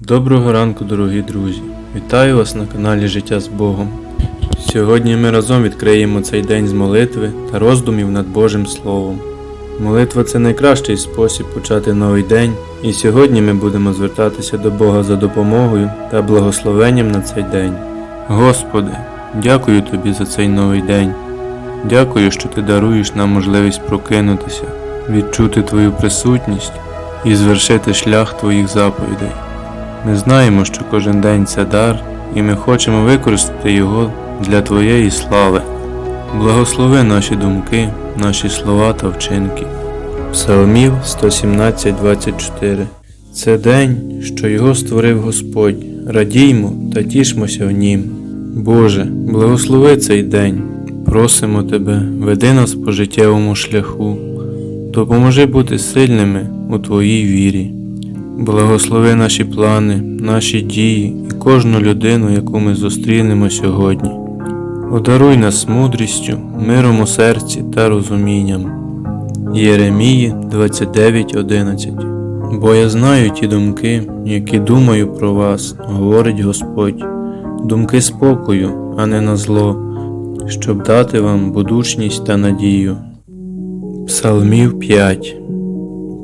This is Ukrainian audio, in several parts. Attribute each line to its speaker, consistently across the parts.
Speaker 1: Доброго ранку, дорогі друзі! Вітаю вас на каналі Життя з Богом. Сьогодні ми разом відкриємо цей день з молитви та роздумів над Божим Словом. Молитва це найкращий спосіб почати новий день, і сьогодні ми будемо звертатися до Бога за допомогою та благословенням на цей день. Господи, дякую Тобі за цей новий день. Дякую, що Ти даруєш нам можливість прокинутися, відчути Твою присутність і звершити шлях Твоїх заповідей. Ми знаємо, що кожен день це дар, і ми хочемо використати його для Твоєї слави. Благослови наші думки, наші слова та вчинки. Псалмів 117.24 Це день, що його створив Господь. Радіймо та тішмося в нім. Боже, благослови цей день. Просимо Тебе, веди нас по життєвому шляху, допоможи бути сильними у Твоїй вірі. Благослови наші плани, наші дії і кожну людину, яку ми зустрінемо сьогодні. Одаруй нас мудрістю, миром у серці та розумінням. Єремії 29.11 Бо я знаю ті думки, які думаю про вас, говорить Господь, думки спокою, а не на зло, щоб дати вам будучність та надію. Псалмів 5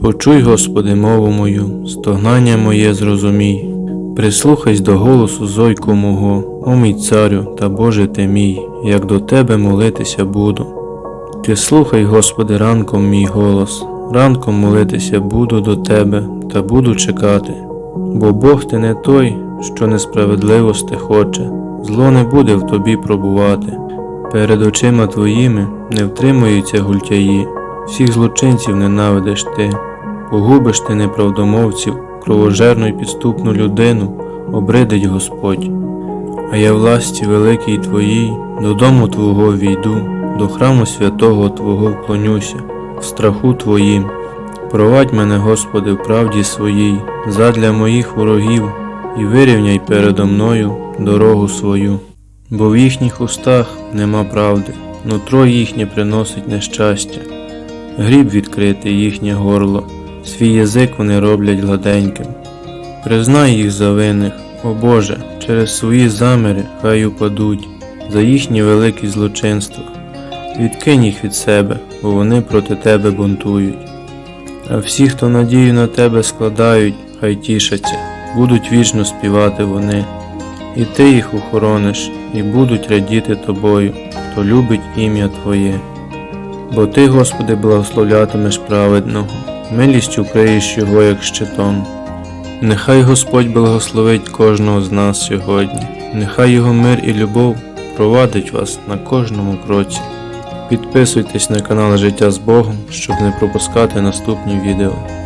Speaker 1: Почуй, Господи, мову мою, стогнання моє зрозумій. Прислухайся до голосу зойку мого, о мій царю та Боже ти мій, як до Тебе молитися буду. Ти слухай, Господи, ранком мій голос, ранком молитися буду до Тебе та буду чекати. Бо Бог ти не той, що несправедливости хоче, зло не буде в тобі пробувати. Перед очима твоїми не втримуються гультяї, всіх злочинців ненавидиш ти. Погубиш ти неправдомовців, кровожерну й підступну людину, обридить Господь. А я власті великій Твоїй, додому Твого війду, до храму святого Твого вклонюся, в страху Твоїм. Провадь мене, Господи, в правді своїй, задля моїх ворогів, і вирівняй передо мною дорогу свою. Бо в їхніх устах нема правди, нутро їхнє приносить нещастя, гріб відкрити їхнє горло свій язик вони роблять гладеньким. Признай їх за винних, о Боже, через свої заміри хай упадуть, за їхні великі злочинства. Відкинь їх від себе, бо вони проти тебе бунтують. А всі, хто надію на тебе складають, хай тішаться, будуть вічно співати вони, і ти їх охорониш, і будуть радіти тобою, хто любить ім'я Твоє. Бо ти, Господи, благословлятимеш праведного милістю укриєш його як щитом. Нехай Господь благословить кожного з нас сьогодні, нехай його мир і любов провадить вас на кожному кроці. Підписуйтесь на канал Життя з Богом, щоб не пропускати наступні відео.